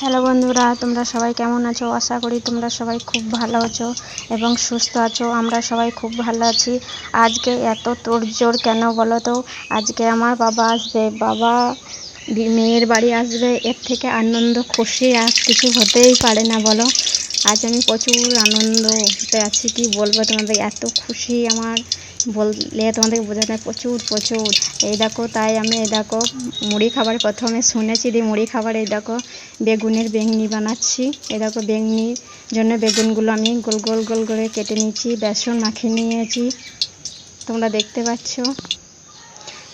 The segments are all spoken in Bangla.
হ্যালো বন্ধুরা, তোমরা সবাই কেমন আছো? আশা করি তোমরা সবাই খুব ভালো আছো এবং সুস্থ আছো। আমরা সবাই খুব ভালো আছি। আজকে এত তোড়জোড় কেন বলো তো? আজকে আমার বাবা আসবে, বাবা মেয়ের বাড়ি আসবে। এর থেকে আনন্দ, খুশি আর কিছু হতেই পারে না বলো। আজ আমি প্রচুর আনন্দ আনন্দতে আছি, কি বলব তোমাদের? এত খুশি আমার বললে তোমাদের বোঝানো প্রচুর প্রচুর। এই দেখো, তাই আমি এই দেখো, মুড়ি খাবার প্রথমে শুনেছি দিয়ে মুড়ি খাবার, এই দেখো, বেগুনের বেগনি বানাচ্ছি। এই দেখো বেগনির জন্য বেগুনগুলো আমি গোল গোল গোল করে কেটে নিয়েছি, বেসন মাখিয়ে নিয়েছি। তোমরা দেখতে পাচ্ছ?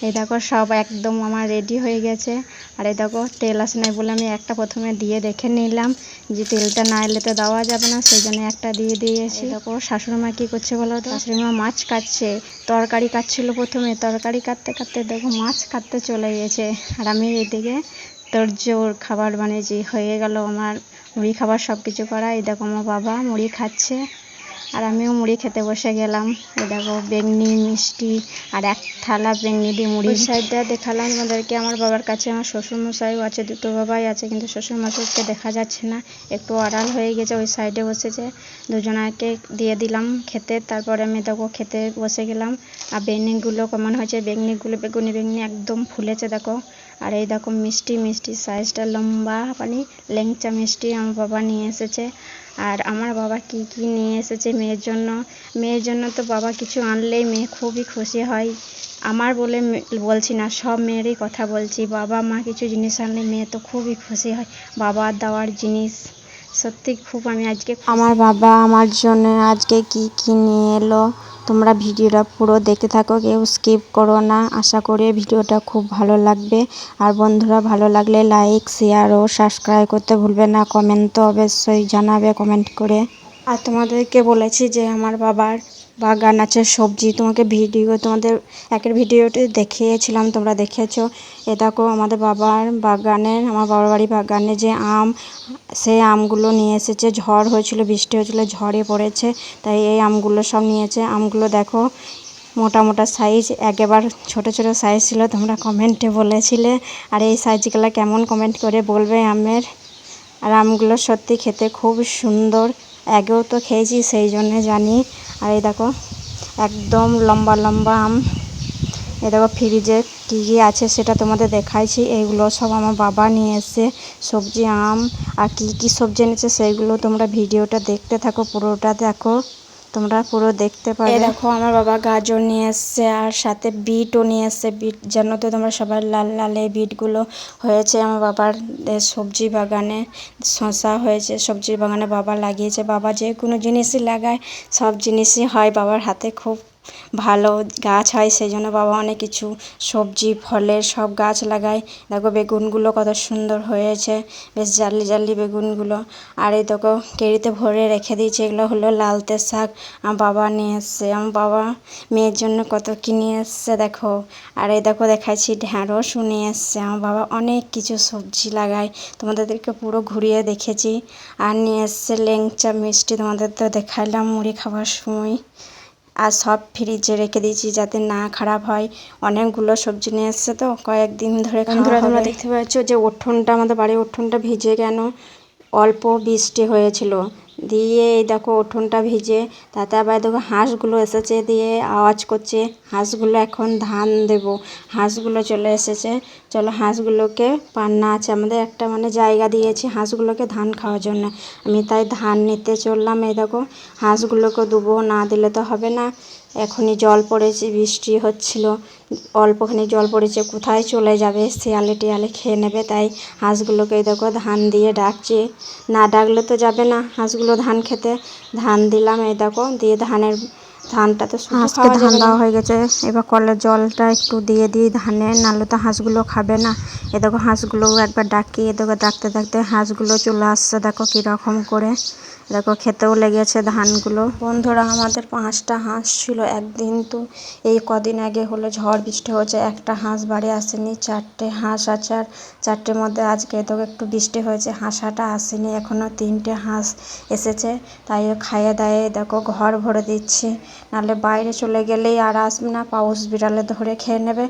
এই দেখো সব একদম আমার রেডি হয়ে গেছে। আর এই দেখো তেল আসে নাই বলে আমি একটা প্রথমে দিয়ে দেখে নিলাম যে তেলটা না এলে তো দেওয়া যাবে না সেই জন্য একটা দিয়ে দিয়েছি। এই দেখো শাশুড়ি মা কি করছে বলো তো? শাশুড়ি মা মাছ কাটছে তরকারি কাটছিল প্রথমে তরকারি কাটতে কাটতে দেখো মাছ কাটতে চলে গেছে। আর আমি এদিকে তোর জোর খাবার বানিয়েছি হয়ে গেল আমার মুড়ি খাবার সব কিছু করা। এই দেখো আমার বাবা মুড়ি খাচ্ছে। আর আমিও মুড়ি খেতে বসে গেলাম। এই দেখো, বেগনি, মিষ্টি, আর এক থালা বেগনি দিয়ে মুড়ি। সাইডটা দেখালাম আমাদেরকে আমার বাবার কাছে, আমার শ্বশুর মশাইও আছে, দুটো বাবাই আছে, কিন্তু শ্বশুর মশাইকে দেখা যাচ্ছে না। একটু আড়াল হয়ে গেছে, ওই সাইডে বসেছে। দুজনাকে দিয়ে দিলাম খেতে, তারপরে আমি দেখো খেতে বসে গেলাম। আর বেগনিগুলো কেমন হয়েছে? বেগনিগুলো, বেগুনি বেগনি একদম ফুলেছে, দেখো। আর এই দেখো মিষ্টি মিষ্টি সাইজটা লম্বা মানে ল্যাংচা মিষ্টি আমার বাবা নিয়ে এসেছে। আর আমার বাবা কি কি নিয়ে এসেছে মেয়ের জন্য? মেয়ের জন্য তো বাবা কিছু আনলেই মেয়ে খুবই খুশি হয়। আমার বলে বলছি না, সব মেয়েরই কথা বলছি। বাবা মা কিছু জিনিস আনলে মেয়ে তো খুবই খুশি হয়। বাবার দেওয়ার জিনিস। সত্যি খুব আমি আজকে আমার বাবা আমার জন্য আজকে কি কি নিয়ে এলো তোমরা ভিডিওটা পুরো দেখতে থাকো কেউ স্কিপ করো না। আশা করি ভিডিওটা খুব ভালো লাগবে। আর বন্ধুরা ভালো লাগলে লাইক শেয়ার ও সাবস্ক্রাইব করতে ভুলবে না। কমেন্ট তো অবশ্যই জানাবে কমেন্ট করে। আর তোমাদেরকে বলেছি যে আমার বাবার বাগান আছে, সবজি, তোমাকে ভিডিও, তোমাদের একের ভিডিওতে দেখিয়েছিলাম, তোমরা দেখেছ। এ দেখো, আমাদের বাবার বাগানের আমার বাবার বাড়ি বাগানে যে আম, সেই আমগুলো নিয়ে এসেছে। ঝড় হয়েছিল, বৃষ্টি হয়েছিল, ঝড়ে পড়েছে, তাই এই আমগুলো সব নিয়েছে। আমগুলো দেখো, মোটা মোটা সাইজ একেবার ছোট ছোট সাইজ ছিল, তোমরা কমেন্টে বলেছিলে। আর এই সাইজগুলো কেমন কমেন্ট করে বলবে আমের? আর আমগুলো সত্যি খেতে খুব সুন্দর। আগেও তো খেয়েছি, সেই জন্যে জানি। আর এই দেখো, একদম লম্বা লম্বা আম। এই দেখো, ফ্রিজে কী কী আছে সেটা তোমাদের দেখাইছি। এইগুলো সব আমার বাবা নিয়ে এসে সবজি, আম। আর কী কী সবজি এনেছে, সেইগুলো তোমরা ভিডিওটা দেখতে থাকো, পুরোটা দেখো। তোমরা পুরো দেখতে পাবে। দেখো আমার বাবা গাজর নিয়ে এসছে আর সাথে বিটও নিয়ে এসছে। বিট যেন তো তোমরা সবার লাল লাল এই বিটগুলো হয়েছে। আমার বাবার সবজি বাগানে শশা হয়েছে সবজি বাগানে বাবা লাগিয়েছে। বাবা যে কোনো জিনিসই লাগায় সব জিনিসই হয় বাবার হাতে। খুব ভালো গাছ হয় সেই জন্য বাবা অনেক কিছু সবজি, ফলের সব গাছ লাগায়। দেখো বেগুনগুলো কত সুন্দর হয়েছে, বেশ জালি জালি বেগুনগুলো। আর এই দেখো কেরিতে ভরে রেখে দিয়েছে, এগুলো হলো লালতে শাক। আমার বাবা নিয়ে এসছে, আমার বাবা মেয়ের জন্য কত কি নিয়ে এসছে দেখো। আর এই দেখো দেখাচ্ছি ঢ্যাঁড়সও নিয়ে এসছে, আমার বাবা অনেক কিছু সবজি লাগায়। তোমাদেরকে পুরো ঘুরিয়ে দেখেছি। আর নিয়ে এসছে ল্যাংচা মিষ্টি, তোমাদের তো দেখাইলাম মুড়ি খাওয়ার সময়। আর সব ফ্রিজে রেখে দিয়েছি যাতে না খারাপ হয়। অনেকগুলো সবজি নিয়ে এসছে তো কয়েকদিন ধরে খাওয়া তোমরা দেখতে পাচ্ছ যে উঠোনটা আমাদের বাড়ির উঠোনটা ভিজে কেন? অল্প বৃষ্টি হয়েছিল। দিয়ে এই দেখো উঠোনটা ভিজে, তাতে আবার দেখো হাঁসগুলো এসেছে দিয়ে আওয়াজ করছে, হাঁসগুলো এখন ধান দেবো, হাঁসগুলো চলে এসেছে, চলো হাঁসগুলোকে পান্না আছে আমাদের একটা মানে জায়গা দিয়েছি হাঁসগুলোকে ধান খাওয়ার জন্য। আমি তাই ধান নিতে চললাম এই দেখো, হাঁসগুলোকে দেবো না দিলে তো হবে না। এখনই জল পড়েছে, বৃষ্টি হচ্ছিল। অল্পখানি জল পড়েছে, কোথায় চলে যাবে? শিয়ালে টিয়ালে খেয়ে নেবে, তাই হাঁসগুলোকে দেখো ধান দিয়ে ডাকছে। না ডাকলে তো যাবে না হাঁসগুলো ধান খেতে। ধান দিলাম, এই দেখো, দিয়ে ধানের ধানটা তো হাঁসকে ধান দেওয়া হয়ে গেছে। এবার কলের জলটা একটু দিয়ে দিই ধানে নাহলে তো হাঁসগুলো খাবে না। এ দেখো হাঁসগুলো একবার ডাকি এ দেখো ডাকতে ডাকতে হাঁসগুলো চলে আসছে দেখো কীরকম করে। দেখো খেতেও লেগেছে ধানগুলো। বন্ধুরা আমাদের পাঁচটা হাঁস ছিল একদিন তো। এই কদিন আগে হলো ঝড় বৃষ্টি হয়েছে একটা হাঁস বাড়ি আসেনি চারটে হাঁস আছে আর চারটের মধ্যে আজকে তো একটু বৃষ্টি হয়েছে হাঁসাটা আসেনি এখনও তিনটে হাঁস এসেছে। তাই খাইয়ে দায়ে দেখো ঘর ভরে দিচ্ছি। নাহলে বাইরে চলে গেলেই আর আসবে না পাউস বিড়ালে ধরে খেয়ে নেবে।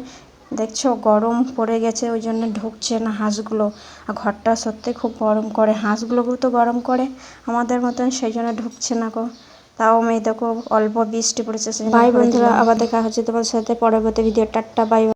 দেখছ গরম পড়ে গেছে ওই জন্য ঢুকছে না হাঁসগুলো। আর ঘরটা সত্যি খুব গরম করে হাঁসগুলো তো গরম করে আমাদের মতন সেই জন্য ঢুকছে না গো। তাও মেয়ে দেখো অল্প বৃষ্টি পড়েছে ভাই বাই বন্ধুরা আবার দেখা হচ্ছে তোমার সাথে পরবর্তী ভিডিও। Tata bye.